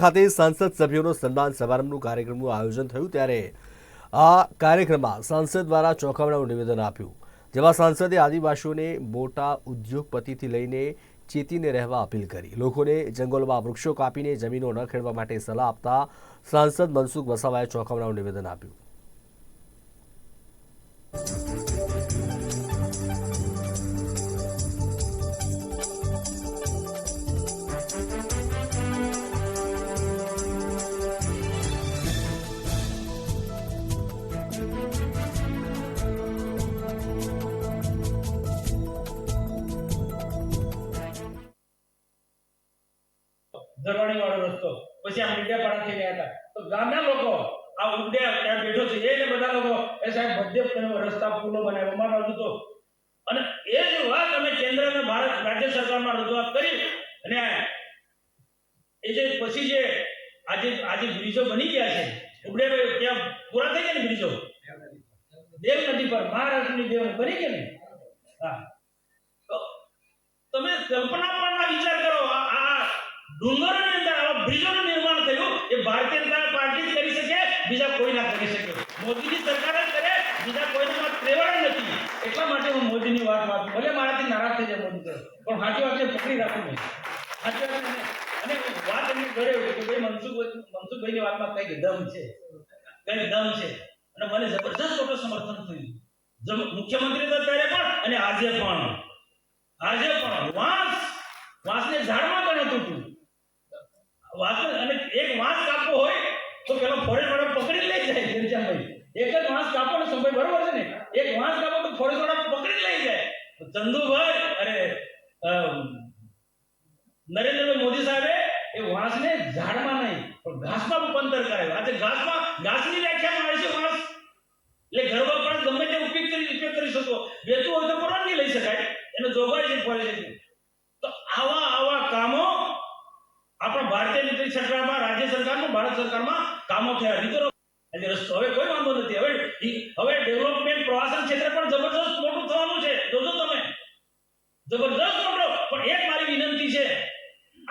ખાતે સાંસદ સભ્યોનો સન્માન સમારંભનું કાર્યક્રમનું આયોજન થયું ત્યારે આ કાર્યક્રમમાં સાંસદ દ્વારા ચોંકાવનારું નિવેદન આપ્યું. જેમાં સાંસદે આદિવાસીઓને મોટા ઉદ્યોગપતિથી લઈને ચેતીને રહેવા અપીલ કરી. લોકોને જંગલોમાં વૃક્ષો કાપીને જમીનો ન ખેડવા માટે સલાહ આપતા સાંસદ મનસુખ વસાવાએ ચોંકાવનારું નિવેદન આપ્યું. ધરવાણી વાળો રસ્તો. પછી આ મીડિયા થઈ ગયા હતા. તો ગામના લોકો આ ઉડે ત્યાં બેઠો છે. એને બધા લોકો, એ સાહેબ બધે રસ્તા પુલો બનાવ્યો. અમારા તો. અને એ જ વાત અમે કેન્દ્ર અને ભારત રાજ્ય સરકારમાં રજૂઆત કરી. અને એ જે પછી જે આજે આજે બ્રિજો બની ગયા છે. ઉડે ત્યાં પૂરા થઈ ગયા ને બ્રિજો? દેવ નદી પર. મહારાષ્ટ્રની દેવ બની ગયા ને? હા. તો તમે કલ્પના પણ વિચાર કરો. ડુંગરોની અંદર આવા બ્રિજોનું નિર્માણ થયું એ ભારતીય જનતા પાર્ટી જ કરી શકે, બીજા કોઈ ના કરી શકે. મોદીની સરકાર જ કરે, બીજા કોઈના વાત નથી. એટલા માટે હું મોદીની વાત વાત ભલે મારાથી નારાજ થઈ જાય મોદી પણ સાચી વાત પકડી રાખું નહીં સાચી વાત અને વાત એમની ઘરે કે ભાઈ મનસુખ મનસુખભાઈની વાતમાં કંઈક દમ છે. કંઈક દમ છે. અને મને જબરજસ્ત મોટું સમર્થન થયું. મુખ્યમંત્રી તો ત્યારે પણ, અને આજે પણ. આજે પણ. વાંસ, વાંસને ઝાડમાં અને એક વાંસ કાપવો હોય તો પેલો ફોરેસ્ટ વાળો પકડી લઈ જાય ઘનશ્યામભાઈ એક જ વાંસ કાપો ને સમય બરોબર છે ને? એક વાંસ કાપો તો ફોરેસ્ટ વાળા પકડી લઈ જાય. ચંદુભાઈ અરે નરેન્દ્ર મોદી સાહેબે એ વાંસને ઝાડમાં નહીં, પણ ઘાસમાં રૂપાંતર કરાયો. આજે ઘાસમાં, ઘાસની વ્યાખ્યામાં આવે છે વાંસ. એટલે ઘર વપરાશ ગમે તે ઉપયોગ કરી ઉપયોગ કરી શકો. વેચવું હોય તો પરવાનગી લઈ શકાય. એને જોગવાઈ છે પોલિસી તો આવા આવા કામો આપણા ભારતીય સરકારમાં, રાજ્ય સરકારમાં, ભારત સરકારમાં કામો થયા. નહીં એટલે રસ્તો હવે કોઈ વાંધો નથી. હવે હવે ડેવલપમેન્ટ પ્રવાસન ક્ષેત્ર પણ જબરદસ્ત મોટું થવાનું છે. જોજો તમે. જબરદસ્ત મોટો. પણ એક મારી વિનંતી છે.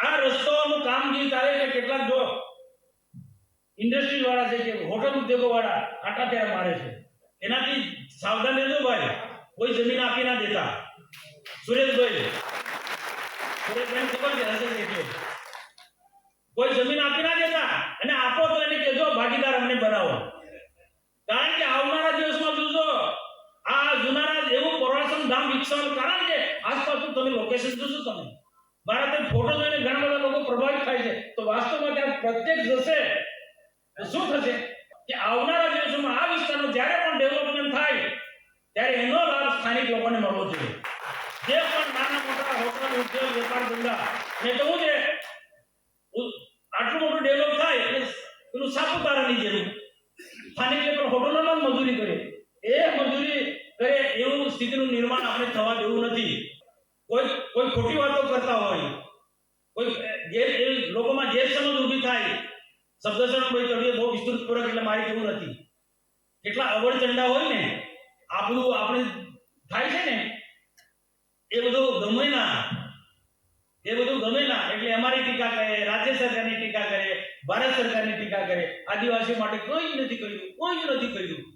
આ રસ્તાઓનું કામગીરી તારે કે કેટલાક જો ઇન્ડસ્ટ્રી વાળા છે કે હોટલ ઉદ્યોગો વાળા આટા ત્યાં મારે છે. એનાથી સાવધાન રહેજો ભાઈ. કોઈ જમીન આપી ના દેતા. સુરેશભાઈ ખબર છે હશે ને એટલે. કોઈ જમીન આપી ના દેતા અને આપો તો એને કહેજો બનાવો કારણ કે આવનારા દિવસમાં જોજો, આ જુનારા એવું પ્રવાસન ધામ વિકસાવવાનું કારણ કે આસપાસનું તમે લોકેશન જોશો તમે. મારા તે ફોટો જોઈને ઘણા બધા લોકો પ્રભાવિત થાય છે. તો વાસ્તવમાં ત્યાં પ્રત્યક્ષ જશે શું થશે? કે આવનારા દિવસોમાં આ વિસ્તારનો જ્યારે પણ ડેવલપમેન્ટ થાય, ત્યારે એનો લાભ સ્થાનિક લોકોને મળવો જોઈએ. જે પણ નાના મોટા હોટલ, ઉદ્યોગ, વેપાર, ધંધા, મેં કહું છે આટલું મોટું ડેવલપ થાય એટલે પેલું સાપુતારાની જેવું સ્થાનિક લેવલ હોટલોમાં જ મજૂરી કરે. એ મજૂરી કરે એવું સ્થિતિનું નિર્માણ આપણે થવા દેવું નથી. કોઈ કોઈ ખોટી વાતો કરતા હોય, કોઈ જે લોકોમાં લોકોમાં ગેરસમજ ઊભી થાય. શબ્દશરણ ચડીએ બહુ વિસ્તૃત પૂર્વક એટલે મારી કેવું નથી. કેટલા અવળચંડા હોય ને, આપણું, આપણે થાય છે ને, એ બધું ગમે ના. એ બધું ગમે ના, એટલે અમારી ટીકા કરે, રાજ્ય સરકારની ટીકા કરે, ભારત સરકારની ટીકા કરે. આદિવાસીઓ માટે કોઈ નથી કર્યું, કોઈ નથી કર્યું.